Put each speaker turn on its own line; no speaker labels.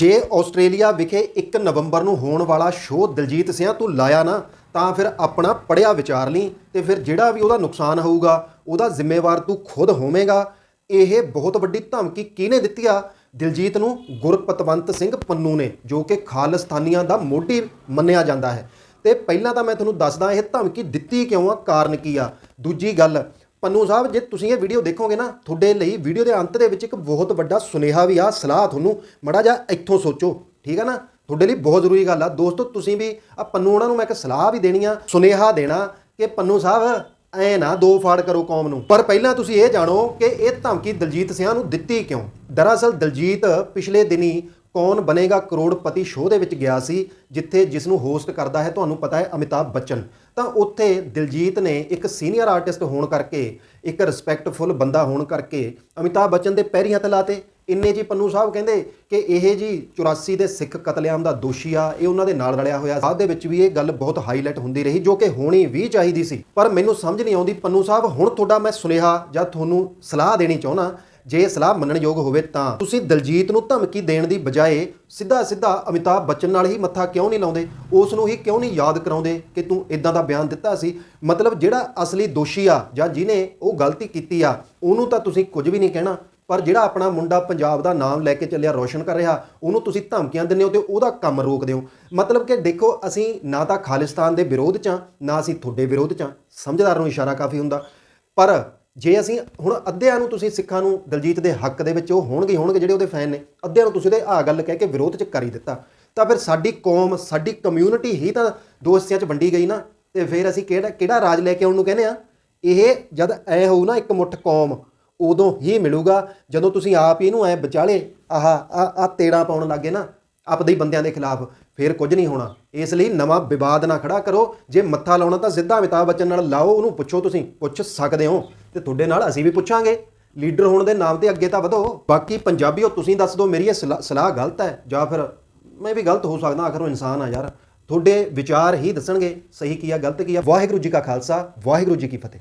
ਜੇ ਆਸਟ੍ਰੇਲੀਆ ਵਿਖੇ 1 ਨਵੰਬਰ ਨੂੰ ਹੋਣ ਵਾਲਾ ਸ਼ੋਅ ਦਿਲਜੀਤ ਸਿਆਂ ਤੂੰ ਲਾਇਆ ਨਾ, ਤਾਂ ਫਿਰ ਆਪਣਾ ਪੜਿਆ ਵਿਚਾਰ ਲਈ ਤੇ ਫਿਰ ਜਿਹੜਾ ਵੀ ਉਹਦਾ ਨੁਕਸਾਨ ਹੋਊਗਾ, ਉਹਦਾ ਜ਼ਿੰਮੇਵਾਰ ਤੂੰ ਖੁਦ ਹੋਵੇਂਗਾ। ਇਹ ਬਹੁਤ ਵੱਡੀ ਧਮਕੀ ਕਿਹਨੇ ਦਿੱਤੀ ਆ? ਦਿਲਜੀਤ ਨੂੰ ਗੁਰਪਤਵੰਤ ਸਿੰਘ ਪੰਨੂ ਨੇ, ਜੋ ਕਿ ਖਾਲਿਸਤਾਨੀਆਂ ਦਾ ਮੋਢੀ ਮੰਨਿਆ ਜਾਂਦਾ ਹੈ। ਤੇ ਪਹਿਲਾਂ ਤਾਂ ਮੈਂ ਤੁਹਾਨੂੰ ਦੱਸਦਾ, ਇਹ ਧਮਕੀ ਦਿੱਤੀ ਕਿਉਂ ਆ? ਕਾਰਨ ਕੀ ਆ? ਦੂਜੀ ਗੱਲ ਪੰਨੂ ਸਾਹਿਬ, ਜੇ ਤੁਸੀਂ ਇਹ ਵੀਡੀਓ ਦੇਖੋਗੇ ਨਾ, ਤੁਹਾਡੇ ਲਈ ਵੀਡੀਓ ਦੇ ਅੰਤ ਦੇ ਵਿੱਚ ਇੱਕ ਬਹੁਤ ਵੱਡਾ ਸੁਨੇਹਾ ਵੀ ਆ, ਸਲਾਹ ਤੁਹਾਨੂੰ ਮੜਾ ਜਾ ਇੱਥੋਂ ਸੋਚੋ, ਠੀਕ ਹੈ ਨਾ? ਤੁਹਾਡੇ ਲਈ ਬਹੁਤ ਜ਼ਰੂਰੀ ਗੱਲ ਆ। ਦੋਸਤੋ, ਤੁਸੀਂ ਵੀ ਆ ਪੰਨੂ ਉਹਨਾਂ ਨੂੰ ਮੈਂ ਇੱਕ ਸਲਾਹ ਵੀ ਦੇਣੀ ਆ, ਸੁਨੇਹਾ ਦੇਣਾ ਕਿ ਪੰਨੂ ਸਾਹਿਬ, ਐ ਨਾ ਦੋ ਫਾੜ ਕਰੋ ਕੌਮ ਨੂੰ। ਪਰ ਪਹਿਲਾਂ ਤੁਸੀਂ ਇਹ ਜਾਣੋ ਕਿ ਇਹ ਧਮਕੀ ਦਲਜੀਤ ਸਿੰਘਾਂ ਨੂੰ ਦਿੱਤੀ ਕਿਉਂ? ਦਰਅਸਲ ਦਲਜੀਤ ਪਿਛਲੇ ਦਿਨੀ ਕੌਣ ਬਣੇਗਾ ਕਰੋੜਪਤੀ ਸ਼ੋਅ ਦੇ ਵਿੱਚ ਗਿਆ ਸੀ, ਜਿੱਥੇ ਜਿਸ ਨੂੰ ਹੋਸਟ ਕਰਦਾ ਹੈ ਤੁਹਾਨੂੰ ਪਤਾ ਹੈ ਅਮਿਤਾਭ ਬੱਚਨ। ਤਾਂ ਉੱਥੇ ਦਿਲਜੀਤ ਨੇ ਇੱਕ ਸੀਨੀਅਰ ਆਰਟਿਸਟ ਹੋਣ ਕਰਕੇ, ਇੱਕ ਰਿਸਪੈਕਟਫੁਲ ਬੰਦਾ ਹੋਣ ਕਰਕੇ ਅਮਿਤਾਭ ਬੱਚਨ ਦੇ ਪੈਰੀਂ ਹੱਥ ਲਾਤੇ। ਇੰਨੇ ਜੀ ਪੰਨੂ ਸਾਹਿਬ ਕਹਿੰਦੇ ਕਿ ਇਹ ਜੀ 84 ਦੇ ਸਿੱਖ ਕਤਲੇਆਮ ਦਾ ਦੋਸ਼ੀ ਆ, ਇਹ ਉਹਨਾਂ ਦੇ ਨਾਲ ਰਲਿਆ ਹੋਇਆ ਬਾਅਦ ਦੇ ਵਿੱਚ ਵੀ ਇਹ ਗੱਲ ਬਹੁਤ ਹਾਈਲਾਈਟ ਹੁੰਦੀ ਰਹੀ, ਜੋ ਕਿ ਹੋਣੀ ਵੀ ਚਾਹੀਦੀ ਸੀ। ਪਰ ਮੈਨੂੰ ਸਮਝ ਨਹੀਂ ਆਉਂਦੀ ਪੰਨੂ ਸਾਹਿਬ, ਹੁਣ ਤੁਹਾਡਾ ਮੈਂ ਸੁਨੇਹਾ ਜਾਂ ਤੁਹਾਨੂੰ ਸਲਾਹ ਦੇਣੀ ਚਾਹੁੰਦਾ ਜੇ ਸਲਾਹ ਮੰਨਣਯੋਗ ਹੋਵੇ ਤਾਂ। ਤੁਸੀਂ ਦਲਜੀਤ ਨੂੰ ਧਮਕੀ ਦੇਣ ਦੀ ਬਜਾਏ ਸਿੱਧਾ ਸਿੱਧਾ ਅਮਿਤਾਭ ਬੱਚਨ ਨਾਲ ਹੀ ਮੱਥਾ ਕਿਉਂ ਨਹੀਂ ਲਾਉਂਦੇ? ਉਸ ਨੂੰ ਹੀ ਕਿਉਂ ਨਹੀਂ ਯਾਦ ਕਰਾਉਂਦੇ ਕਿ ਤੂੰ ਇਦਾਂ ਦਾ ਬਿਆਨ ਦਿੱਤਾ ਸੀ? ਮਤਲਬ ਜਿਹੜਾ ਅਸਲੀ ਦੋਸ਼ੀ ਆ ਜਾਂ ਜਿਹਨੇ ਉਹ ਗਲਤੀ ਕੀਤੀ ਆ, ਉਹਨੂੰ ਤਾਂ ਤੁਸੀਂ ਕੁਝ ਵੀ ਨਹੀਂ ਕਹਿਣਾ। ਪਰ ਜਿਹੜਾ ਆਪਣਾ ਮੁੰਡਾ ਪੰਜਾਬ ਦਾ ਨਾਮ ਲੈ ਕੇ ਚੱਲਿਆ ਰੋਸ਼ਨ ਕਰ ਰਿਹਾ, ਉਹਨੂੰ ਤੁਸੀਂ ਧਮਕੀਆਂ ਦਿੰਦੇ ਹੋ ਤੇ ਉਹਦਾ ਕੰਮ ਰੋਕਦੇ ਹੋ ਮਤਲਬ ਕਿ ਦੇਖੋ, ਅਸੀਂ ਨਾ ਤਾਂ ਖਾਲਿਸਤਾਨ ਦੇ ਵਿਰੋਧ 'ਚ ਹਾਂ ਨਾ ਅਸੀਂ ਤੁਹਾਡੇ ਵਿਰੋਧ 'ਚ ਹਾਂ ਸਮਝਦਾਰ ਨੂੰ ਇਸ਼ਾਰਾ ਕਾਫੀ ਹੁੰਦਾ। ਪਰ ਜੇ ਅਸੀਂ ਹੁਣ ਅੱਧਿਆਂ ਨੂੰ ਤੁਸੀਂ ਸਿੱਖਾਂ ਨੂੰ ਦਲਜੀਤ ਦੇ ਹੱਕ ਦੇ ਵਿੱਚ ਉਹ ਹੋਣਗੇ ਹੋਣਗੇ ਜਿਹੜੇ ਉਹਦੇ ਫੈਨ ਨੇ, ਅੱਧਿਆਂ ਨੂੰ ਤੁਸੀਂ ਉਹਦੇ ਆ ਗੱਲ ਕਹਿ ਕੇ ਵਿਰੋਧ 'ਚ ਕਰ ਹੀ ਦਿੱਤਾ, ਤਾਂ ਫਿਰ ਸਾਡੀ ਕੌਮ, ਸਾਡੀ ਕਮਿਊਨਿਟੀ ਹੀ ਤਾਂ ਦੋ ਹਿੱਸਿਆਂ 'ਚ ਵੰਡੀ ਗਈ ਨਾ, ਤੇ ਫਿਰ ਅਸੀਂ ਕਿਹੜਾ ਕਿਹੜਾ ਰਾਜ ਲੈ ਕੇ ਆਉਣ ਨੂੰ ਕਹਿੰਦੇ ਆ ਇਹ ਜਦ ਐ ਹੋਊ ਨਾ ਇੱਕ ਮੁੱਠ ਕੌਮ, ਉਦੋਂ ਹੀ ਮਿਲੂਗਾ, ਜਦੋਂ ਤੁਸੀਂ ਆਪ ਹੀ ਇਹਨੂੰ ਐ ਵਿਚਾਲੇ ਆਹ ਆ ਆ ਤੇੜਾ ਪਾਉਣ ਲੱਗੇ ਨਾ, ਆਪਦੇ ਹੀ ਬੰਦਿਆਂ ਦੇ ਖਿਲਾਫ, ਫੇਰ ਕੁਝ ਨਹੀਂ ਹੋਣਾ। ਇਸ ਲਈ ਨਵਾਂ ਵਿਵਾਦ ਨਾ ਖੜਾ ਕਰੋ, ਜੇ ਮੱਥਾ ਲਾਉਣਾ ਤਾਂ ਸਿੱਧਾ ਅਮਿਤਾਭ ਬੱਚਨ ਨਾਲ ਲਾਓ, ਉਹਨੂੰ ਪੁੱਛੋ ਤੁਸੀਂ, ਪੁੱਛ ਸਕਦੇ ਹੋ। ਤੇ ਤੁਹਾਡੇ ਨਾਲ ਅਸੀਂ ਵੀ ਪੁੱਛਾਂਗੇ। ਲੀਡਰ ਹੋਣ ਦੇ ਨਾਮ ਤੇ ਅੱਗੇ ਤਾਂ ਵਧੋ। ਬਾਕੀ ਪੰਜਾਬੀਓ, ਤੁਸੀਂ ਦੱਸ ਦਿਓ, ਮੇਰੀ ਇਹ ਸਲਾ- ਸਲਾਹ ਗਲਤ ਹੈ ਜਾਂ ਫਿਰ ਮੈਂ ਵੀ ਗਲਤ ਹੋ ਸਕਦਾ, ਆਖਰ ਉਹ ਇਨਸਾਨ ਆ ਯਾਰ। ਤੁਹਾਡੇ ਵਿਚਾਰ ਹੀ ਦੱਸਣਗੇ, ਸਹੀ ਕੀ ਆ, ਗਲਤ ਕੀ ਆ। ਵਾਹਿਗੁਰੂ ਜੀ ਕਾ ਖਾਲਸਾ, ਵਾਹਿਗੁਰੂ ਜੀ ਕੀ ਫਤਿਹ।